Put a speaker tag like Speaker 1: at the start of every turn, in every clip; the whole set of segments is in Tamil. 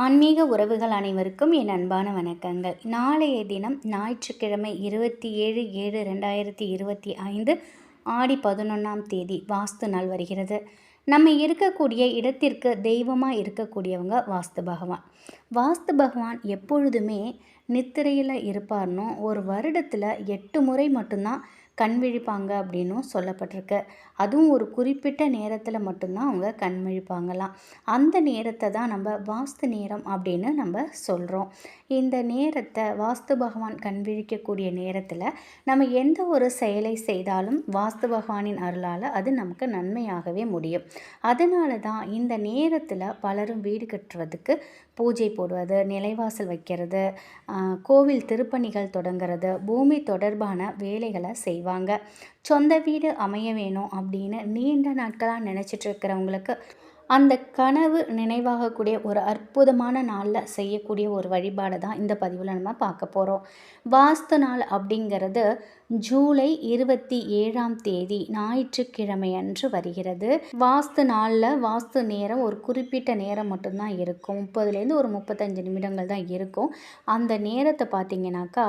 Speaker 1: ஆன்மீக உறவுகள் அனைவருக்கும் என் அன்பான வணக்கங்கள். நாளைய தினம் ஞாயிற்றுக்கிழமை இருபத்தி ஏழு ஏழு ரெண்டாயிரத்தி இருபத்தி ஐந்து ஆடி பதினொன்றாம் தேதி வாஸ்து நாள் வருகிறது. நம்ம இருக்கக்கூடிய இடத்திற்கு தெய்வமாக இருக்கக்கூடியவங்க வாஸ்து பகவான். வாஸ்து பகவான் எப்பொழுதுமே நித்திரையில் இருப்பார்னோ ஒரு வருடத்தில் எட்டு முறை மட்டும்தான் கண் விழிப்பாங்க அப்படின்னும் சொல்லப்பட்டிருக்கு. அதுவும் ஒரு குறிப்பிட்ட நேரத்தில் மட்டும்தான் அவங்க கண் விழிப்பாங்களாம். அந்த நேரத்தை தான் நம்ம வாஸ்து நேரம் அப்படின்னு நம்ம சொல்கிறோம் இந்த நேரத்தை வாஸ்து பகவான் கண் விழிக்கக்கூடிய நேரத்தில் நம்ம எந்த ஒரு செயலை செய்தாலும் வாஸ்து பகவானின் அருளால் அது நமக்கு நன்மையாகவே முடியும். அதனால தான் இந்த நேரத்தில் பலரும் வீடு கட்டுறதுக்கு பூஜை போடுவது நிலைவாசல் வைக்கிறது கோவில் திருப்பணிகள் தொடங்குறது பூமி தொடர்பான வேலைகளை செய்வாங்க. சொந்த வீடு அமைய வேணும் அப்படின்னு நீண்ட நாட்களாக நினச்சிட்டு இருக்கிறவங்களுக்கு அந்த கனவு நினைவாகக்கூடிய ஒரு அற்புதமான நாளில் செய்யக்கூடிய ஒரு வழிபாடு தான் இந்த பதிவில் நம்ம பார்க்க போகிறோம் வாஸ்து நாள் அப்படிங்கிறது ஜூலை இருபத்தி ஏழாம் தேதி ஞாயிற்றுக்கிழமை அன்று வருகிறது. வாஸ்து நாளில் வாஸ்து நேரம் ஒரு குறிப்பிட்ட நேரம் மட்டும்தான் இருக்கும். முப்பதுலேருந்து ஒரு முப்பத்தஞ்சு நிமிடங்கள் தான் இருக்கும். அந்த நேரத்தை பார்த்தீங்கன்னாக்கா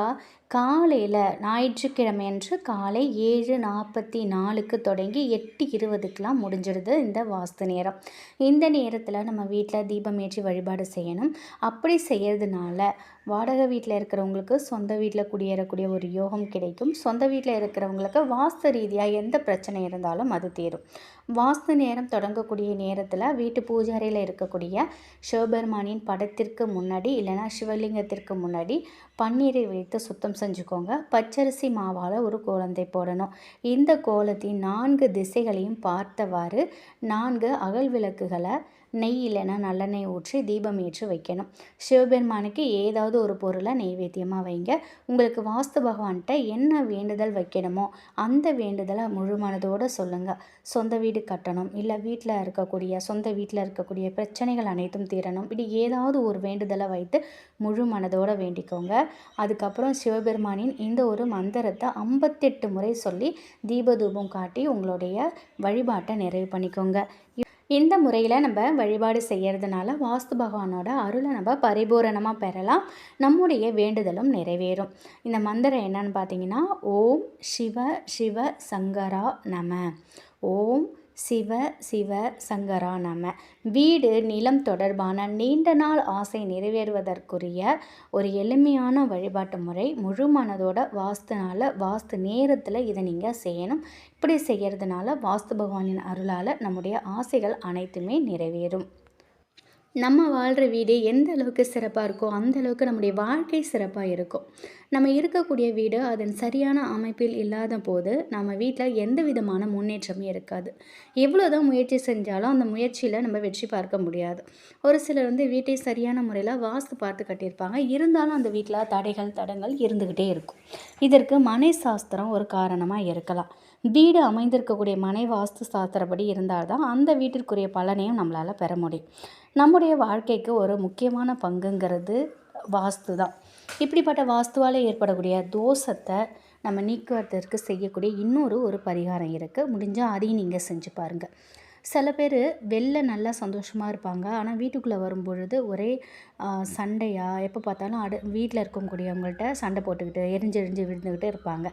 Speaker 1: காலையில் ஞாயிற்றுக்கிழமை அன்று காலை ஏழு நாற்பத்தி நாலுக்கு தொடங்கி எட்டு இருபதுக்கெலாம் முடிஞ்சிடுது இந்த வாஸ்து நேரம். இந்த நேரத்தில் நம்ம வீட்டில் தீபம் ஏற்றி வழிபாடு செய்யணும். அப்படி செய்கிறதுனால வாடகை வீட்டில் இருக்கிறவங்களுக்கு சொந்த வீட்டில் குடியேறக்கூடிய ஒரு யோகம் கிடைக்கும். சொந்த வீட்டில் இருக்கிறவங்களுக்கு வாஸ்து ரீதியாக எந்த பிரச்சனை இருந்தாலும் அது தீரும். வாஸ்து நேரம் தொடங்கக்கூடிய நேரத்தில் வீட்டு பூஜாரியில் இருக்கக்கூடிய சிவபெருமானின் படத்திற்கு முன்னாடி இல்லைனா சிவலிங்கத்திற்கு முன்னாடி பன்னீரை வைத்து சுத்தம் செஞ்சுக்கோங்க. பச்சரிசி மாவால் ஒரு கோலந்தை போடணும். இந்த கோலத்தின் நான்கு திசைகளையும் பார்த்தவாறு நான்கு அகல் விளக்குகளை நெய் இல்லைன்னா நல்லெண்ணெய் ஊற்றி தீபம் ஏற்றி வைக்கணும். சிவபெருமானுக்கு ஏதாவது ஒரு பொருளை நெய்வேத்தியமாக வைங்க. உங்களுக்கு வாஸ்து பகவான்கிட்ட என்ன வேண்டுதல் வைக்கணுமோ அந்த வேண்டுதலை முழு மனதோடு சொல்லுங்கள் சொந்த வீடு கட்டணும் இல்லை வீட்டில் இருக்கக்கூடிய சொந்த வீட்டில் இருக்கக்கூடிய பிரச்சனைகள் அனைத்தும் தீரணும். இப்படி ஏதாவது ஒரு வேண்டுதலை வைத்து முழு மனதோடு வேண்டிக்கோங்க. அதுக்கப்புறம் சிவபெருமானின் இந்த ஒரு மந்திரத்தை ஐம்பத்தெட்டு முறை சொல்லி தீபதூபம் காட்டி உங்களுடைய வழிபாட்டை நிறைவு பண்ணிக்கோங்க. இந்த முறையில் நம்ம வழிபாடு செய்கிறதுனால வாஸ்து பகவானோட அருளை நம்ம பரிபூரணமாக பெறலாம். நம்முடைய வேண்டுதலும் நிறைவேறும். இந்த மந்திரம் என்னன்னு பார்த்தீங்கன்னா ஓம் சிவ சிவ சங்கரா நம. ஓம் சிவ சிவ சங்கரா நம. வீடு நிலம் தொடர்பான நீண்ட நாள் ஆசை நிறைவேறுவதற்குரிய ஒரு எளிமையான வழிபாட்டு முறை. முழு மனதோட வாஸ்துனால வாஸ்து நேரத்தில் இதை நீங்கள் செய்யணும். இப்படி செய்கிறதுனால வாஸ்து பகவானின் அருளால் நம்முடைய ஆசைகள் அனைத்துமே நிறைவேறும். நம்ம வாழ்கிற வீடு எந்த அளவுக்கு சிறப்பாக இருக்கோ அந்த அளவுக்கு நம்முடைய வாழ்க்கை சிறப்பாக இருக்கும். நம்ம இருக்கக்கூடிய வீடு அதன் சரியான அமைப்பில் இல்லாத போது நம்ம வீட்டில் எந்த விதமான முன்னேற்றமே இருக்காது. எவ்வளோ தான் முயற்சி செஞ்சாலும் அந்த முயற்சியில் நம்ம வெற்றி பார்க்க முடியாது. ஒரு சிலர் வந்து வீட்டை சரியான முறையில் வாஸ்து பார்த்து கட்டியிருப்பாங்க. இருந்தாலும் அந்த வீட்டில் தடைகள் தடங்கள் இருந்துக்கிட்டே இருக்கும். இதற்கு மனை சாஸ்திரம் ஒரு காரணமாக இருக்கலாம். வீடு அமைந்திருக்கக்கூடிய மனை வாஸ்து சாஸ்திரப்படி இருந்தால்தான் அந்த வீட்டிற்குரிய பலனையும் நம்மளால் பெற முடியும். நம்முடைய வாழ்க்கைக்கு ஒரு முக்கியமான பங்குங்கிறது வாஸ்து தான் இப்படிப்பட்ட வாஸ்துவால் ஏற்படக்கூடிய தோஷத்தை நம்ம நீக்குவதற்கு செய்யக்கூடிய இன்னொரு ஒரு பரிகாரம் இருக்குது முடிஞ்சால் அதையும் நீங்கள் செஞ்சு பாருங்கள் சில பேர் வெளில நல்லா சந்தோஷமாக இருப்பாங்க. ஆனால் வீட்டுக்குள்ளே வரும்பொழுது ஒரே சண்டையாக எப்போ பார்த்தாலும் அடு வீட்டில் இருக்கக்கூடியவங்கள்ட்ட சண்டை போட்டுக்கிட்டு எரிஞ்சு எரிஞ்சு விழுந்துக்கிட்டு இருப்பாங்க.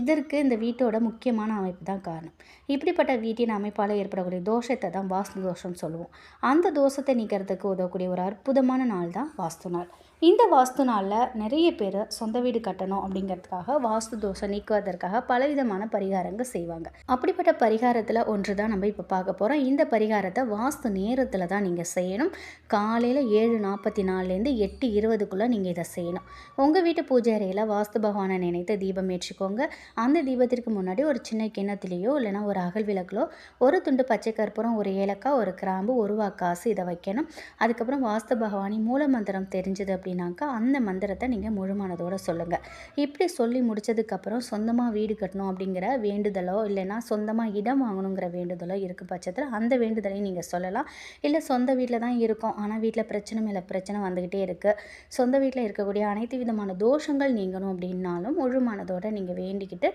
Speaker 1: இதற்கு இந்த வீட்டோட முக்கியமான அமைப்பு தான் காரணம். இப்படிப்பட்ட வீட்டின் அமைப்பால் ஏற்படக்கூடிய தோஷத்தை தான் வாஸ்து தோஷம் சொல்லுவோம். அந்த தோஷத்தை நீக்கிறதுக்கு உதவக்கூடிய ஒரு அற்புதமான நாள் தான் வாஸ்து நாள். இந்த வாஸ்து நாளில் நிறைய பேர் சொந்த வீடு கட்டணும் அப்படிங்கிறதுக்காக வாஸ்து தோஷம் நீக்குவதற்காக பலவிதமான பரிகாரங்கள் செய்வாங்க. அப்படிப்பட்ட பரிகாரத்தில் ஒன்று தான் நம்ம இப்போ பார்க்க போகிறோம் இந்த பரிகாரத்தை வாஸ்து நேரத்தில் தான் நீங்கள் செய்யணும். காலையில் ஏழு நாற்பத்தி நாலுலேருந்து எட்டு இருபதுக்குள்ளே நீங்கள் இதை செய்யணும். உங்கள் வீட்டு பூஜை அறையில் வாஸ்து பகவானை நினைத்து தீபம் ஏற்றிக்கோங்க. அந்த தீபத்திற்கு முன்னாடி ஒரு சின்ன கிண்ணத்துலேயோ இல்லைனா ஒரு அகல் விளக்கிலோ ஒரு துண்டு பச்சை கற்பூரம் ஒரு ஏலக்காய் ஒரு கிராம்பு ஒரு வாக்காசு இதை வைக்கணும். அதுக்கப்புறம் வாஸ்து பகவானி மூல மந்திரம் தெரிஞ்சது அப்படின்னாக்கா அந்த மந்திரத்தை நீங்கள் முழுமானதோடு சொல்லுங்கள் இப்படி சொல்லி முடித்ததுக்கப்புறம் சொந்தமாக வீடு கட்டணும் அப்படிங்கிற வேண்டுதலோ இல்லைன்னா சொந்தமாக இடம் வாங்கணுங்கிற வேண்டுதலோ இருக்குது பட்சத்தில் அந்த வேண்டுதலையும் நீங்கள் சொல்லலாம். இல்லை சொந்த வீட்டில் தான் இருக்கும் ஆனால் வீட்டில் பிரச்சனை மேலே பிரச்சனை வந்துக்கிட்டே இருக்குது சொந்த வீட்டில் இருக்கக்கூடிய அனைத்து விதமான தோஷங்கள் நீங்கணும் அப்படின்னாலும் முழுமானதோடு நீங்கள் வேண்டிக்கிட்டு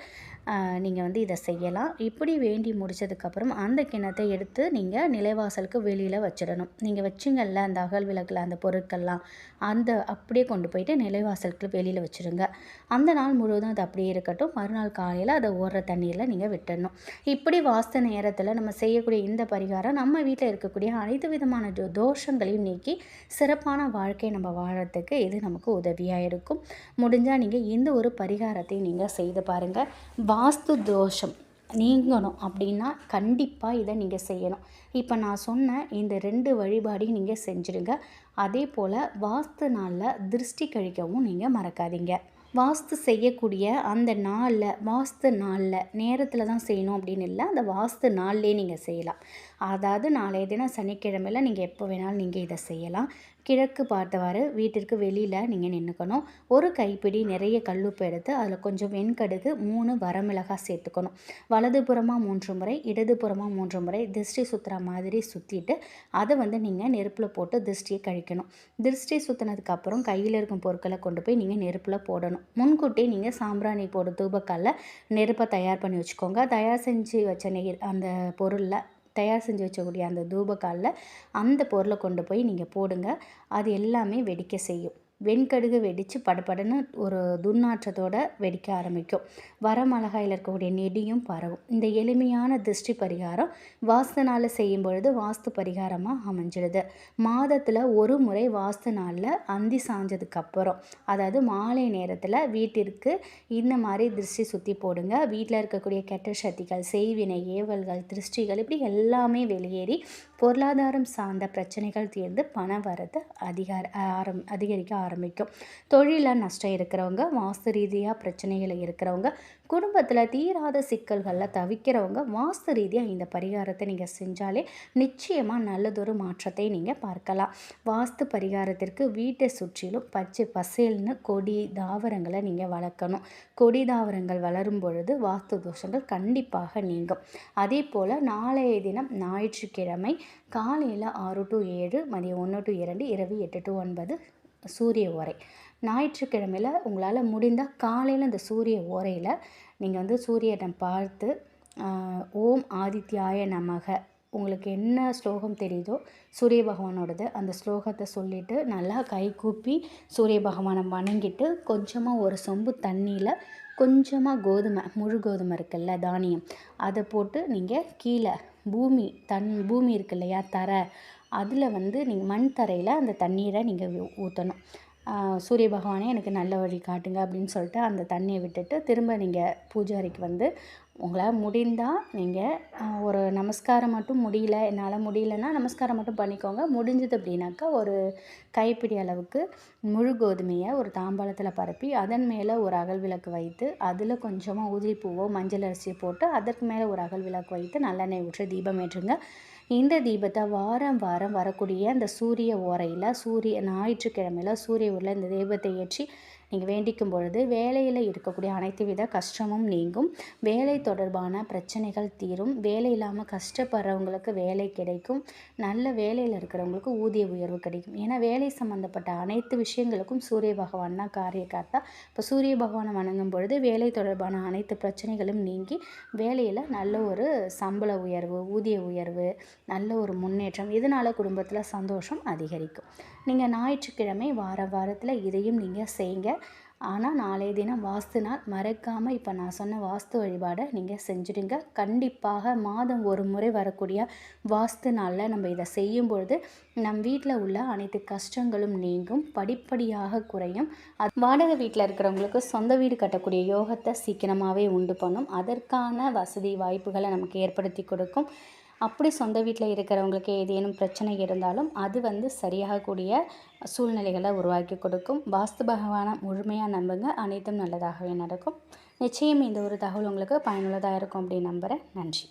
Speaker 1: நீங்கள் வந்து இதை செய்யலாம். இப்படி வேண்டி முடித்ததுக்கப்புறம் அந்த கிணத்தை எடுத்து நீங்கள் நிலைவாசலுக்கு வெளியில் வச்சிடணும். நீங்கள் வச்சுங்கள்ல அந்த அகல் விளக்கில் அந்த பொருட்கள்லாம் அந்த அப்படியே கொண்டு போயிட்டு நிலைவாசலுக்கு வெளியில் வச்சுருங்க. அந்த நாள் முழுவதும் அது அப்படியே இருக்கட்டும். மறுநாள் காலையில் அதை ஓடுற தண்ணீரில் நீங்கள் விட்டுடணும் இப்படி வாஸ்து நேரத்தில் நம்ம செய்யக்கூடிய இந்த பரிகாரம் நம்ம வீட்டில் இருக்கக்கூடிய அனைத்து விதமான தோஷங்களையும் நீக்கி சிறப்பான வாழ்க்கையை நம்ம வாழறதுக்கு இது நமக்கு உதவியாக இருக்கும். முடிஞ்சால் நீங்கள் இந்த ஒரு பரிகாரத்தை நீங்கள் செய்து பாருங்கள் வாஸ்து தோஷம் நீங்கணும் அப்படின்னா கண்டிப்பாக இதை நீங்கள் செய்யணும். இப்போ நான் சொன்ன இந்த ரெண்டு வழிபாடையும் நீங்கள் செஞ்சுடுங்க. அதே போல் வாஸ்து நாளில் திருஷ்டி கழிக்கவும் நீங்கள் மறக்காதீங்க. வாஸ்து செய்யக்கூடிய அந்த நாளில் வாஸ்து நாளில் நேரத்தில் தான் செய்யணும் அப்படின்னு இல்லை அந்த வாஸ்து நாள்லேயே நீங்கள் செய்யலாம். அதாவது நாளைய தினம் சனிக்கிழமையில் நீங்கள் எப்போ வேணாலும் நீங்கள் இதை செய்யலாம். கிழக்கு பார்த்தவாறு வீட்டிற்கு வெளியில் நீங்கள் நின்றுக்கணும் ஒரு கைப்பிடி நிறைய கல்லுப்பு எடுத்து அதில் கொஞ்சம் வெண்கடுகு மூணு வரமிளகாய் சேர்த்துக்கணும். வலதுபுறமாக மூன்று முறை இடதுபுறமாக மூன்று முறை திருஷ்டி சுற்றுற மாதிரி சுற்றிட்டு அதை வந்து நீங்கள் நெருப்பில் போட்டு திருஷ்டியை கழிக்கணும். திருஷ்டி சுற்றினதுக்கப்புறம் கையில் இருக்கும் பொருட்களை கொண்டு போய் நீங்கள் நெருப்பில் போடணும். முன்கூட்டி நீங்கள் சாம்பிராணி போடு தூபக்காலில் நெருப்பை தயார் பண்ணி வச்சுக்கோங்க. தயார் செஞ்சு வச்ச நெய் அந்த பொருளில் தயார் செஞ்சு வச்சக்கூடிய அந்த தூபக்காலில் அந்த பொருளை கொண்டு போய் நீங்கள் போடுங்க. அது எல்லாமே வெடிக்க செய்யும். வெண்கடுகு வெடித்து படப்படன்னு ஒரு துர்நாற்றத்தோடு வெடிக்க ஆரம்பிக்கும். வரமிளகாயில் இருக்கக்கூடிய நெடியும் பரவும். இந்த எளிமையான திருஷ்டி பரிகாரம் வாஸ்து நாளில் செய்யும் பொழுது வாஸ்து பரிகாரமாக அமைஞ்சிடுது. மாதத்தில் ஒரு முறை வாஸ்து நாளில் அந்தி சாஞ்சதுக்கப்புறம் அதாவது மாலை நேரத்தில் வீட்டிற்கு இந்த மாதிரி திருஷ்டி சுற்றி போடுங்க. வீட்டில் இருக்கக்கூடிய கெட்ட சக்திகள் செய்வினை ஏவல்கள் திருஷ்டிகள் இப்படி எல்லாமே வெளியேறி பொருளாதாரம் சார்ந்த பிரச்சனைகள் தீர்ந்து பண வரது அதிகார ஆரம் அதிகரிக்க ஆரம்பிக்கும். தொழிலில் நஷ்டம் இருக்கிறவங்க வாஸ்து ரீதியாக பிரச்சனைகள் இருக்கிறவங்க குடும்பத்தில் தீராத சிக்கல்களில் தவிக்கிறவங்க வாஸ்து ரீதியாக இந்த பரிகாரத்தை நீங்கள் செஞ்சாலே நிச்சயமாக நல்லதொரு மாற்றத்தை நீங்கள் பார்க்கலாம். வாஸ்து பரிகாரத்திற்கு வீட்டை சுற்றிலும் பச்சை பசேல்னு கொடி தாவரங்களை நீங்கள் வளர்க்கணும். கொடி தாவரங்கள் வளரும் பொழுது வாஸ்து தோஷங்கள் கண்டிப்பாக நீங்கும். அதே போல் நாளைய தினம் ஞாயிற்றுக்கிழமை காலையில் ஆறு டு ஏழு மதியம் ஒன்று டு இரண்டு இரவு எட்டு டு ஒன்பது சூரிய ஓரை. ஞாயிற்றுக்கிழமையில் உங்களால் முடிந்தால் காலையில் இந்த சூரிய ஓரையில் நீங்கள் வந்து சூரியனை பார்த்து ஓம் ஆதித்யாய நமக. உங்களுக்கு என்ன ஸ்லோகம் தெரியுதோ சூரிய பகவானோடது அந்த ஸ்லோகத்தை சொல்லிவிட்டு நல்லா கை கூப்பி சூரிய பகவானை வணங்கிட்டு கொஞ்சமாக ஒரு சொம்பு தண்ணியில் கொஞ்சமாக கோதுமை முழு கோதுமை இருக்குல்ல தானியம். அதை போட்டு நீங்கள் கீழே பூமி தன் பூமி இருக்கு இல்லையா தரை. அதில் வந்து நீங்கள் மண் தரையில் அந்த தண்ணீரை நீங்கள் ஊற்றணும் சூரிய பகவானே எனக்கு நல்ல வழி காட்டுங்க அப்படின்னு சொல்லிட்டு அந்த தண்ணியை விட்டுட்டு திரும்ப நீங்கள் பூஜாரிக்கு வந்து உங்களால் முடிந்தால் நீங்கள் ஒரு நமஸ்காரம் மட்டும் முடியல என்னால் முடியலன்னா நமஸ்காரம் மட்டும் பண்ணிக்கோங்க. முடிஞ்சது அப்படின்னாக்கா ஒரு கைப்பிடி அளவுக்கு முழு கோதுமையை ஒரு தாம்பாளத்தில் பரப்பி அதன் மேலே ஒரு அகல் விளக்கு வைத்து அதில் கொஞ்சமாக உதிரி மஞ்சள் அரிசியோ போட்டு அதற்கு மேலே ஒரு அகல் விளக்கு வைத்து நல்லெண்ணெய் ஊற்றி தீபம் ஏற்றுங்க. இந்த தீபத்தை வாரம் வாரம் வரக்கூடிய அந்த சூரிய ஓரையில் சூரிய ஞாயிற்றுக்கிழமையில் சூரிய ஊரில் இந்த தீபத்தை ஏற்றி நீங்கள் வேண்டிக்கும் பொழுது வேலையில் இருக்கக்கூடிய அனைத்து வித கஷ்டமும் நீங்கும். வேலை தொடர்பான பிரச்சனைகள் தீரும். வேலை இல்லாமல் கஷ்டப்படுறவங்களுக்கு வேலை கிடைக்கும். நல்ல வேலையில் இருக்கிறவங்களுக்கு ஊதிய உயர்வு கிடைக்கும். ஏன்னா வேலை சம்மந்தப்பட்ட அனைத்து விஷயங்களுக்கும் சூரிய பகவான் தான் காரியக்கார்த்தா இப்போ சூரிய பகவானை வணங்கும் பொழுது வேலை தொடர்பான அனைத்து பிரச்சனைகளும் நீங்கி வேலையில் நல்ல ஒரு சம்பள உயர்வு ஊதிய உயர்வு நல்ல ஒரு முன்னேற்றம் இதனால் குடும்பத்தில் சந்தோஷம் அதிகரிக்கும். நீங்கள் ஞாயிற்றுக்கிழமை வார வாரத்தில் இதையும் நீங்கள் செய்யுங்க ஆனால் நாளைய தினம் வாஸ்து நாள். மறக்காமல் இப்போ நான் சொன்ன வாஸ்து வழிபாடை நீங்கள் செஞ்சுடுங்க. கண்டிப்பாக மாதம் ஒரு முறை வரக்கூடிய வாஸ்து நாளில் நம்ம இதை செய்யும் பொழுது நம் வீட்டில் உள்ள அனைத்து கஷ்டங்களும் நீங்கும். படிப்படியாக குறையும். அது வாடகை வீட்டில் இருக்கிறவங்களுக்கு சொந்த வீடு கட்டக்கூடிய யோகத்தை சீக்கிரமாகவே உண்டு பண்ணும். அதற்கான வசதி வாய்ப்புகளை நமக்கு ஏற்படுத்தி கொடுக்கும். அப்படி சொந்த வீட்டில் இருக்கிறவங்களுக்கு ஏதேனும் பிரச்சனை இருந்தாலும் அது வந்து சரியாகக்கூடிய சூழ்நிலைகளை உருவாக்கி கொடுக்கும். வாஸ்து பகவானை முழுமையாக நம்புங்க. அனைத்தும் நல்லதாகவே நடக்கும். நிச்சயம் இந்த ஒரு தகவல் உங்களுக்கு பயனுள்ளதாக இருக்கும் அப்படின்னு நம்புகிறேன் நன்றி.